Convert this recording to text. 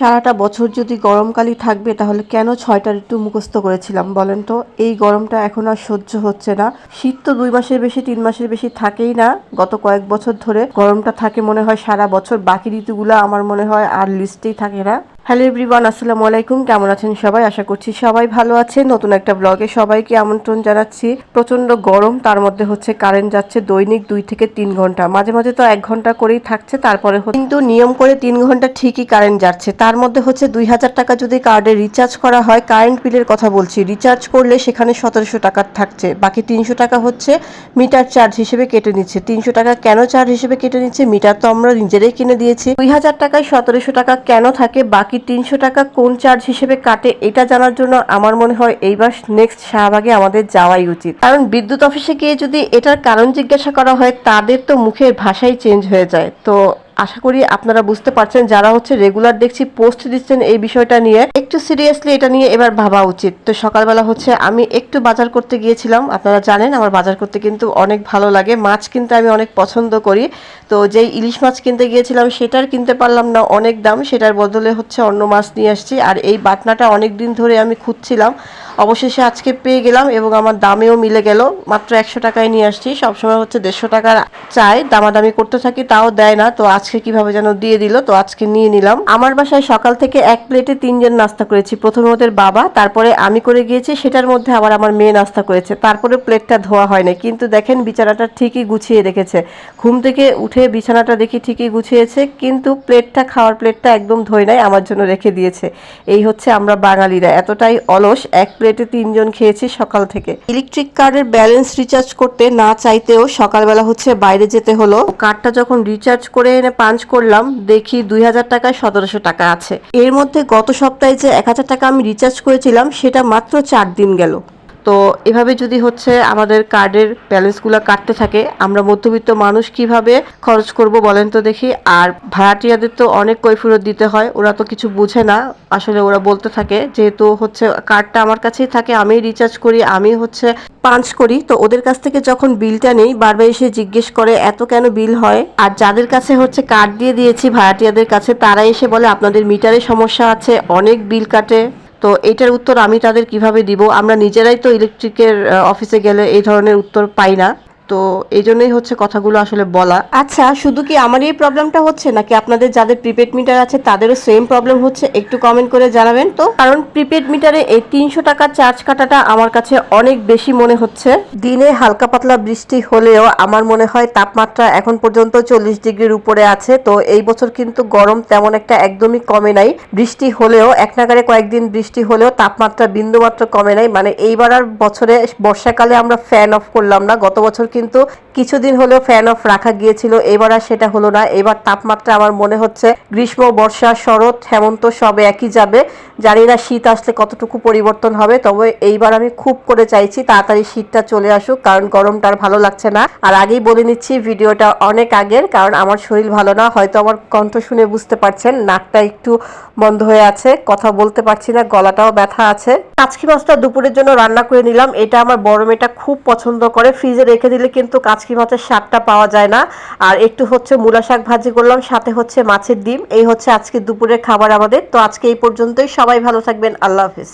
সারাটা বছর যদি গরমকালই থাকবে, তাহলে কেন ছয়টা ঋতু মুখস্থ করেছিলাম বলেন তো? এই গরমটা এখন আর সহ্য হচ্ছে না। শীত তো দুই মাসের বেশি, তিন মাসের বেশি থাকেই না। গত কয়েক বছর ধরে গরমটা থাকে মনে হয় সারা বছর। বাকি ঋতুগুলো আমার মনে হয় আর লিস্টেই থাকে না। হ্যালো এভরিওয়ান, আসসালামু আলাইকুম। কেমন আছেন সবাই? আশা করছি সবাই ভালো আছেন। নতুন একটা ব্লগে সবাইকে আমন্ত্রণ জানাচ্ছি। প্রচণ্ড গরম, তার মধ্যে হচ্ছে কারেন্ট যাচ্ছে দৈনিক দুই থেকে তিন ঘণ্টা। মাঝে মাঝে তো এক ঘণ্টা করেই থাকছে, তারপরে কিন্তু নিয়ম করে তিন ঘণ্টা ঠিকই কারেন্ট যাচ্ছে। তার মধ্যে হচ্ছে দুই হাজার টাকা যদি কার্ডে রিচার্জ করা হয়, কারেন্ট বিলের কথা বলছি। রিচার্জ করলে সেখানে সতেরোশো টাকার থাকছে। বাকি তিনশো টাকা হচ্ছে মিটার চার্জ হিসেবে কেটে নিচ্ছে। তিনশো টাকা কেন চার্জ হিসেবে কেটে নিচ্ছে, মিটার তো আমরা নিজেরাই কিনে দিয়েছি। দুই হাজার টাকায় সতেরোশো টাকা কেন থাকে? বাকি তিনশো টাকা কোন চার্জ হিসেবে কাটে এটা জানার জন্য আমার মনে হয় এইবার নেক্সট শাহবাগে আমাদের যাওয়াই উচিত। কারণ বিদ্যুৎ অফিসে গিয়ে যদি এটার কারণ জিজ্ঞাসা করা হয়, তাদের তো মুখের ভাষাই চেঞ্জ হয়ে যায়। তো আশা করি আপনারা বুঝতে পারছেন, যারা হচ্ছে রেগুলার দেখছি পোস্ট দিচ্ছেন এই বিষয়টা নিয়ে। একটু সিরিয়াসলি এটা নিয়ে এবার ভাবা উচিত। তো সকালবেলা হচ্ছে আমি একটু বাজার করতে গিয়েছিলাম। আপনারা জানেন আমার বাজার করতে কিন্তু অনেক ভালো লাগে। মাছ কিনতে আমি অনেক পছন্দ করি। তো যেই ইলিশ মাছ কিনতে গিয়েছিলাম সেটার কিনতে পারলাম না অনেক দাম। সেটার বদলে হচ্ছে অন্য মাছ নিয়ে আসছি। আর এই বাটনাটা অনেক দিন ধরে আমি খুঁজছিলাম। অবশেষে আজকে পেয়ে গেলাম এবং আমার দামেও মিলে গেল। মাত্র একশো টাকায় নিয়ে আসছি। সবসময় হচ্ছে দেড়শো টাকার চাই। দামাদামি করতে থাকি তাও দেয় না। তো আজকে কীভাবে যেন দিয়ে দিল, তো আজকে নিয়ে নিলাম। আমার বাসায় সকাল থেকে এক প্লেটে তিনজন নাস্তা করেছি। প্রথমে ওদের বাবা, তারপরে আমি করে গিয়েছি, সেটার মধ্যে আবার আমার মেয়ে নাস্তা করেছে। তারপরে প্লেটটা ধোয়া হয়নি কিন্তু দেখেন, বিছানাটা ঠিকই গুছিয়ে রেখেছে। ঘুম থেকে উঠে বিছানাটা দেখি ঠিকই গুছিয়েছে, কিন্তু প্লেটটা, খাওয়ার প্লেটটা একদম ধোয় নাই, আমার জন্য রেখে দিয়েছে। এই হচ্ছে আমরা বাঙালিরা। এতটাই অলস, এক প্লেটে তিনজন খেয়েছি সকাল থেকে। ইলেকট্রিক কার্ডের ব্যালেন্স রিচার্জ করতে না চাইতেও সকালবেলা হচ্ছে বাইরে যেতে হলো। কার্ডটা যখন রিচার্জ করে এনে পাঞ্চ করলাম, দেখি দুই হাজার টাকায় সতেরোশো টাকা আছে। এর মধ্যে গত সপ্তাহে যে এক হাজার টাকা আমি রিচার্জ করেছিলাম সেটা মাত্র চার দিন গেল। তো এভাবে যদি হচ্ছে আমাদের কার্ডের ব্যালেন্সগুলো কাটতে থাকে, আমরা মধ্যবিত্ত মানুষ কীভাবে খরচ করব বলেন তো দেখি। আর ভাড়াটিয়াদের তো অনেক কৈফিরত দিতে হয়, ওরা তো কিছু বুঝে না। আসলে ওরা বলতে থাকে, যেহেতু হচ্ছে কার্ডটা আমার কাছেই থাকে, আমি রিচার্জ করি, আমি হচ্ছে পাঞ্চ করি। তো ওদের কাছ থেকে যখন বিলটা নেই, বারবার এসে জিজ্ঞেস করে, এত কেন বিল হয়? আর যাদের কাছে হচ্ছে কার্ড দিয়ে দিয়েছি ভাড়াটিয়াদের কাছে, তারা এসে বলে, আপনাদের মিটারে সমস্যা আছে, অনেক বিল কাটে। তো এটার উত্তর আমি তাদের কীভাবে দিব? আমরা নিজেরাই তো ইলেকট্রিকের অফিসে গেলে এই ধরনের উত্তর পাই না। তো এই জন্যই হচ্ছে কথাগুলো আসলে বলা। আচ্ছা শুধু কি আমার এই প্রবলেমটা হচ্ছে নাকি আপনাদের যাদের প্রিপেড মিটার আছে তাদেরও সেম প্রবলেম হচ্ছে? একটু কমেন্ট করে জানাবেন তো। কারণ প্রিপেড মিটারে এই তিনশো টাকা চার্জ কাটাটা আমার কাছে অনেক বেশি মনে হচ্ছে। দিনে হালকা পাতলা বৃষ্টি হলেও আমার মনে হয় তাপমাত্রা এখন পর্যন্ত চল্লিশ ডিগ্রির উপরে আছে। তো এই বছর কিন্তু গরম তেমন একটা একদমই কমে নাই। বৃষ্টি হলেও এক নাগারে কয়েকদিন বৃষ্টি হলেও তাপমাত্রা বিন্দুমাত্র কমে নাই। মানে এইবার আর বছরে, বর্ষাকালে আমরা ফ্যান অফ করলাম না। গত বছর কিন্তু কিন্তু কিছুদিন হলেও ফ্যান অফ রাখা গিয়েছিল, এবার আর সেটা হলো না। এবার তাপমাত্রা আমার মনে হচ্ছে গ্রীষ্ম, বর্ষা, শরৎ, হেমন্ত সবে একই যাবে। জানি না শীত আসলে কতটুকু পরিবর্তন হবে, তবে এইবার আমি খুব করে চাইছি তাড়াতাড়ি শীতটা চলে আসুক, কারণ গরমটা আর ভালো লাগছে না। আর আগেই বলে নিচ্ছি, ভিডিওটা অনেক আগের, কারণ আমার শরীর ভালো না, হয়তো আমার কণ্ঠ শুনে বুঝতে পারছেন, নাকটা একটু বন্ধ হয়ে আছে, কথা বলতে পারছি না, গলাটাও ব্যথা আছে। কাচকি মাছটা দুপুরের জন্য রান্না করে নিলাম, এটা আমার বড় মেয়েটা খুব পছন্দ করে, ফ্রিজে রেখে দিলে কিন্তু কাচকি মাছের শাকটা পাওয়া যায় না। আর একটু হচ্ছে মূলা শাক ভাজি করলাম, সাথে হচ্ছে মাছের ডিম। এই হচ্ছে আজকে দুপুরের খাবার আমাদের। তো আজকে এই পর্যন্তই। সবাই ভালো থাকবেন। আল্লাহ হাফিজ।